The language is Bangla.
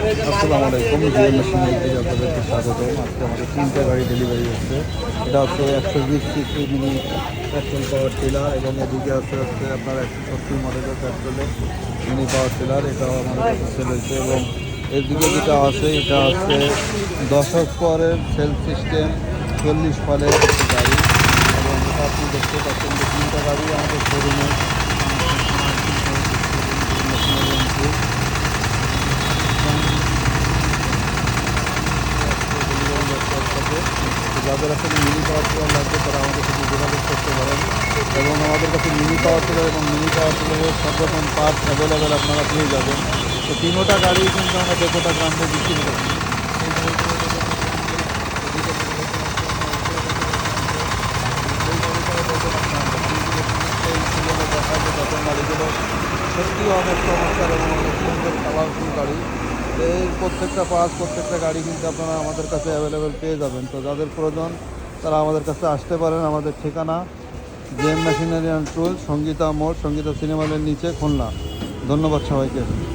আসসালামু আলাইকুম মেশিনের থেকে আপনাদেরকে স্বাগত আজকে আমাদের তিনটা গাড়ি ডেলিভারি হচ্ছে। এটা হচ্ছে একশো বিশ CC mini petrol power tiller এবং এদিকে আছে হচ্ছে আপনার একশো সত্তর মডেলের পেট্রোলে মিনি পাওয়ার টিলার এটাও আমাদের কাছে সেল হয়েছে এবং এদিকে যেটা আছে, এটা হচ্ছে দশক পরের সেল সিস্টেম চল্লিশ ফলের গাড়ি। এবং যেটা আপনি দেখতে পাচ্ছেন যে তিনটা গাড়ি আমাদের শোরুমে যাদের আসলে মিনি পাওয়ার টিলার লাগবে তারা আমাদের সাথে যোগাযোগ করতে পারেন এবং আমাদের কাছে মিনি পাওয়ার টিলার এবং মিনি পাওয়ার টিলারের সব রকম পার্টস অ্যাভেলেবেল আপনারা পেয়ে যাবেন তো তিনোটা গাড়ি কিন্তু আমরা দেবতা গ্রামে বিক্রি করি গাড়িগুলো সত্যি অনেক চমৎকার এবং অনেক সুন্দর কালারফুল গাড়ি এই প্রত্যেকটা পার্টস প্রত্যেকটা গাড়ি কিন্তু আপনারা আমাদের কাছে অ্যাভেলেবেল পেয়ে যাবেন। তো যাদের প্রয়োজন, তারা আমাদের কাছে আসতে পারেন আমাদের ঠিকানা। Gem machinery and tool Sangita মোড়, সঙ্গীতা সিনেমালের নিচে, খুলনা। ধন্যবাদ সবাইকে।